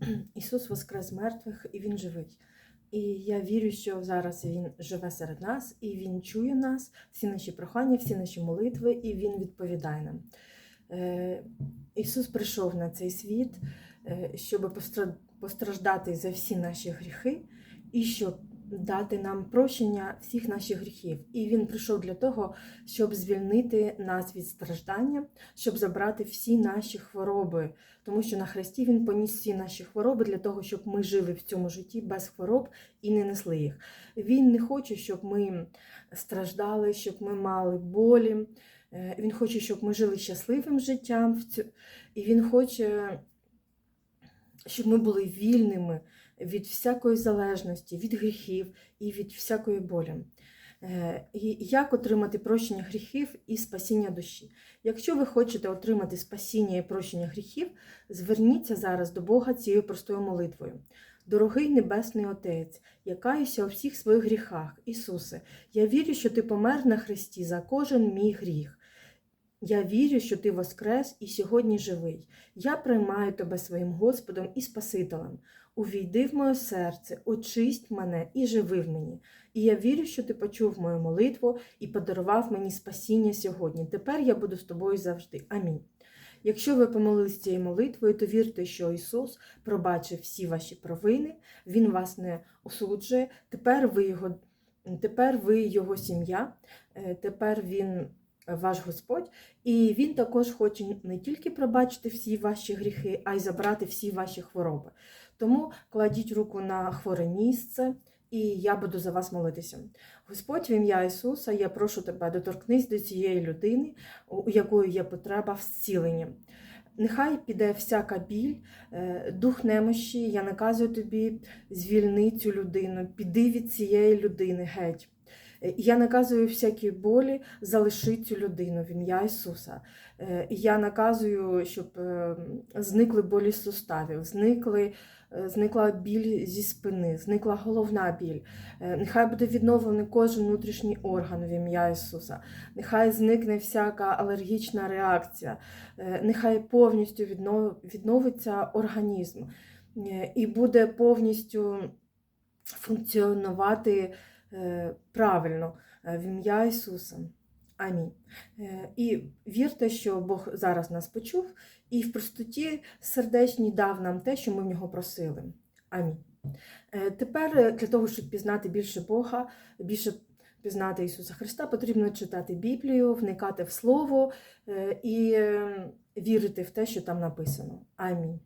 Ісус воскрес мертвих і Він живий. І я вірю, що зараз Він живе серед нас, і Він чує нас, всі наші прохання, всі наші молитви, і Він відповідає нам. Е, Ісус прийшов на цей світ, е, щоб постраждати за всі наші гріхи, і щоб дати нам прощення всіх наших гріхів. І Він прийшов для того, щоб звільнити нас від страждання, щоб забрати всі наші хвороби, тому що на Христі Він поніс всі наші хвороби для того, щоб ми жили в цьому житті без хвороб і не несли їх. Він не хоче, щоб ми страждали, щоб ми мали болі. Е, Він хоче, щоб ми жили щасливим життям, і Він хоче, щоб ми були вільними від всякої залежності, від гріхів і від всякої болі. Е, І як отримати прощення гріхів і спасіння душі? Якщо ви хочете отримати спасіння і прощення гріхів, зверніться зараз до Бога цією простою молитвою. Дорогий Небесний Отець, я каюся у всіх своїх гріхах. Ісусе, я вірю, що Ти помер на Христі за кожен мій гріх. Я вірю, що Ти воскрес і сьогодні живий. Я приймаю Тебе своїм Господом і Спасителем. Увійди в моє серце, очисть мене і живи в мені. І я вірю, що ти почув мою молитву і подарував мені спасіння сьогодні. Тепер я буду з тобою завжди. Амінь. Якщо ви помолились цією молитвою, то вірте, що Ісус пробачив всі ваші провини, Він вас не осуджує. Тепер ви його, тепер ви його сім'я, е, тепер Він ваш Господь, і Він також хоче не тільки пробачити всі ваші гріхи, а й забрати всі ваші хвороби. Тому кладіть руку на хворе місце, і я буду за вас молитися. Господь, в ім'я Ісуса, я прошу тебе, доторкнись до цієї людини, у якої є потреба в зціленні. Нехай піде всяка біль, е, дух немощі, я наказую тобі, звільни цю людину, піди від цієї людини геть. Е, Я наказую всякі болі, залиши цю людину в ім'я Ісуса. Е, Я наказую, щоб е, зникли болі суставів, зникли, зникла біль зі спини, зникла головна біль. Нехай буде відновлений кожен внутрішній орган в ім'я Ісуса. Нехай зникне всяка алергічна реакція, нехай повністю віднов- відновиться організм і буде повністю функціонувати правильно е, в ім'я Ісуса. Амінь. Е, І вірте, що Бог зараз нас почув і в простоті сердечній дав нам те, що ми в нього просили. Амінь. Е, Тепер е, для того, щоб пізнати більше Бога, більше пізнати Ісуса Христа, потрібно читати Біблію, вникати в Слово е, і е, вірити в те, що там написано. Амінь.